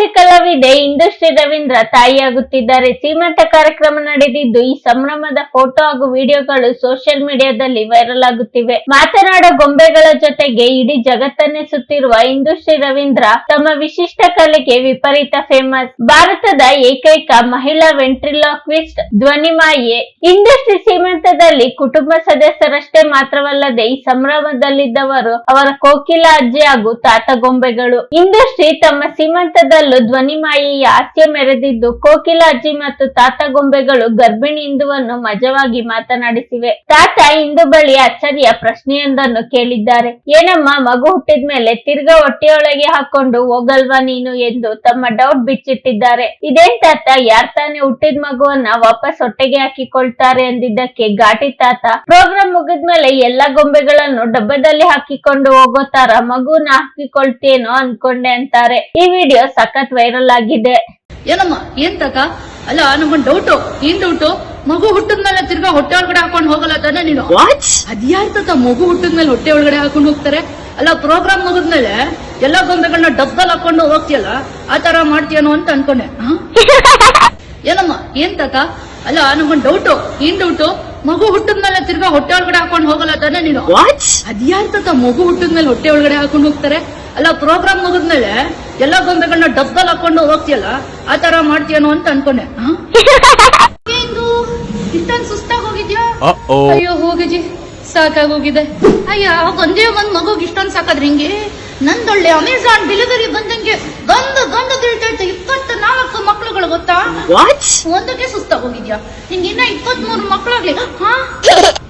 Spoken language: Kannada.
ಹಾಸ್ಯ ಕಲಾವಿದೆ ಇಂಡಸ್ಟ್ರಿ ರವೀಂದ್ರ ತಾಯಿಯಾಗುತ್ತಿದ್ದಾರೆ. ಸೀಮಂತ ಕಾರ್ಯಕ್ರಮ ನಡೆದಿದ್ದು ಈ ಸಂಭ್ರಮದ ಫೋಟೋ ಹಾಗೂ ವಿಡಿಯೋಗಳು ಸೋಷಿಯಲ್ ಮೀಡಿಯಾದಲ್ಲಿ ವೈರಲ್ ಆಗುತ್ತಿವೆ. ಮಾತನಾಡೋ ಗೊಂಬೆಗಳ ಜೊತೆಗೆ ಇಡೀ ಜಗತ್ತನ್ನೇ ಸುತ್ತಿರುವ ಇಂಡಸ್ಟ್ರಿ ರವೀಂದ್ರ ತಮ್ಮ ವಿಶಿಷ್ಟ ಕಲೆಗೆ ವಿಪರೀತ ಫೇಮಸ್ ಭಾರತದ ಏಕೈಕ ಮಹಿಳಾ ವೆಂಟ್ರಿಲಾಕ್ವಿಸ್ಟ್ ಧ್ವನಿಮಾಯೆ ಇಂಡಸ್ಟ್ರಿ ಸೀಮಂತದಲ್ಲಿ ಕುಟುಂಬ ಸದಸ್ಯರಷ್ಟೇ ಮಾತ್ರವಲ್ಲದೆ ಈ ಸಂಭ್ರಮದಲ್ಲಿದ್ದವರು ಅವರ ಕೋಕಿಲ ಅಜ್ಜಿ ಹಾಗೂ ತಾತ ಗೊಂಬೆಗಳು. ಇಂಡಸ್ಟ್ರಿ ತಮ್ಮ ಸೀಮಂತದಲ್ಲೂ ಧ್ವನಿಮಾಯೆಯ ಹಾಸ್ಯ ಮೆರೆದಿದ್ದು ಕೋಕಿಲ ಅಜ್ಜಿ ಮತ್ತು ತಾತ ಗೊಂಬೆಗಳು ಗರ್ಭಿಣಿ ಇಂದುವನ್ನು ಮಜವಾಗಿ ಮಾತನಾಡಿಸಿವೆ. ತಾತ ಇಂದು ಬಳಿ ಅಚ್ಚರಿಯ ಪ್ರಶ್ನೆಯೊಂದನ್ನು ಕೇಳಿದ್ದಾರೆ. ಏನಮ್ಮ, ಮಗು ಹುಟ್ಟಿದ್ಮೇಲೆ ತಿರ್ಗಾ ಹೊಟ್ಟೆಯೊಳಗೆ ಹಾಕೊಂಡು ಹೋಗಲ್ವಾ ನೀನು ಎಂದು ತಮ್ಮ ಡೌಟ್ ಬಿಚ್ಚಿಟ್ಟಿದ್ದಾರೆ. ಇದೇನ್ ತಾತ, ಯಾರ್ ತಾನೇ ಹುಟ್ಟಿದ ಮಗುವನ್ನ ವಾಪಸ್ ಹೊಟ್ಟೆಗೆ ಹಾಕಿಕೊಳ್ತಾರೆ ಅಂದಿದ್ದಕ್ಕೆ ಘಾಟಿ ತಾತ. ಪ್ರೋಗ್ರಾಮ್ ಮುಗಿದ್ಮೇಲೆ ಎಲ್ಲಾ ಗೊಂಬೆಗಳನ್ನು ಡಬ್ಬದಲ್ಲಿ ಹಾಕಿಕೊಂಡು ಹೋಗೋ ತರ ಮಗುನ ಹಾಕಿಕೊಳ್ತೇನೋ ಅನ್ಕೊಂಡೆ ಅಂತಾರೆ. ಈ ವಿಡಿಯೋ ಸಖತ್ ವೈರಲ್ ಆಗಿದೆ. ಏನಮ್ಮ ಏನ್ ತಕ? ಅಲ್ಲ ನಮ್ಮ ಡೌಟು ಏನ್ ಡೌಟು ಮಗು ಹುಟ್ಟಿದ್ಮೇಲೆ ತಿರ್ಗಾ ಹೊಟ್ಟೆ ಒಳಗಡೆ ಹಾಕೊಂಡು ಹೋಗಲ್ಲ ತಾನೆ ನೀನು? ಅದ್ಯಾರ್ ತಾತ ಮಗು ಹುಟ್ಟಿದ್ಮೇಲೆ ಹೊಟ್ಟೆ ಒಳಗಡೆ ಹಾಕೊಂಡು ಹೋಗ್ತಾರೆ? ಅಲ್ಲ ಪ್ರೋಗ್ರಾಮ್ ಮುಗಿದ್ಮೇಲೆ ಎಲ್ಲ ಗೊಂಬೆಗಳನ್ನ ಡಬ್ಬಲ್ ಹಾಕೊಂಡು ಹೋಗ್ತಿಯಲ್ಲ ಆ ತರ ಮಾಡ್ತೀಯನೋ ಅಂತ ಅನ್ಕೊಂಡೆ? ಏನಮ್ಮ ಏನ್ ತಾತ ಅಲ್ಲ ನಮ್ಮ ಡೌಟು ಏನ್ ಡೌಟು ಮಗು ಹುಟ್ಟಿದ್ಮೇಲೆ ತಿರ್ಗಾ ಹೊಟ್ಟೆ ಒಳಗಡೆ ಹಾಕೊಂಡು ಹೋಗಲ್ಲ ತಾನೆ ನೀನು? ಅದ್ಯಾರ್ ತಾತ ಮಗು ಹುಟ್ಟಿದ್ಮೇಲೆ ಹೊಟ್ಟೆ ಒಳಗಡೆ ಹಾಕೊಂಡು ಹೋಗ್ತಾರೆ? ಅಲ್ಲ ಪ್ರೋಗ್ರಾಮ್ ಮುಗಿದ್ಮೇಲೆ ಎಲ್ಲ ಗೊಂಬೆಗಳನ್ನ ಡಬ್ಬಲ್ ಹಾಕೊಂಡು ಹೋಗ್ತಿಯಲ್ಲ ಆ ತರ ಮಾಡ್ತೀಯನೋ ಅಂತ ಅನ್ಕೊಂಡೆ. ಇಷ್ಟೊಂದು ಸುಸ್ತಾಗಿ ಹೋಗಿದ್ಯಾ. ಅಯ್ಯೋ ಹೋಗಿಜಿ. ಸಾಕಾಗೋಗಿದೆ ಅಯ್ಯ ಒಂದೇ ಒಂದ್ ಮಗುಗ್ ಇಷ್ಟೊಂದ್ ಸಾಕಾದ್ರಿ ಹಿಂಗೆ? ನಂದೊಳ್ಳೆ ಅಮೆಝಾನ್ ಡೆಲಿವರಿ ಬಂದಂಗೆ ಗಂಧ ಗಂಧ ತಿಳ್ತೈತೆ ಇಪ್ಪತ್ತ ನಾಲ್ಕು ಮಕ್ಳುಗಳು ಗೊತ್ತಾ? ಒಂದಕ್ಕೆ ಸುಸ್ತಾಗಿ ಹೋಗಿದ್ಯಾ? ನಿಂಗೆ ಇನ್ನ ಇಪ್ಪತ್ತ್ ಮೂರು ಮಕ್ಳಾಗ್ಲಿ. ಹಾ?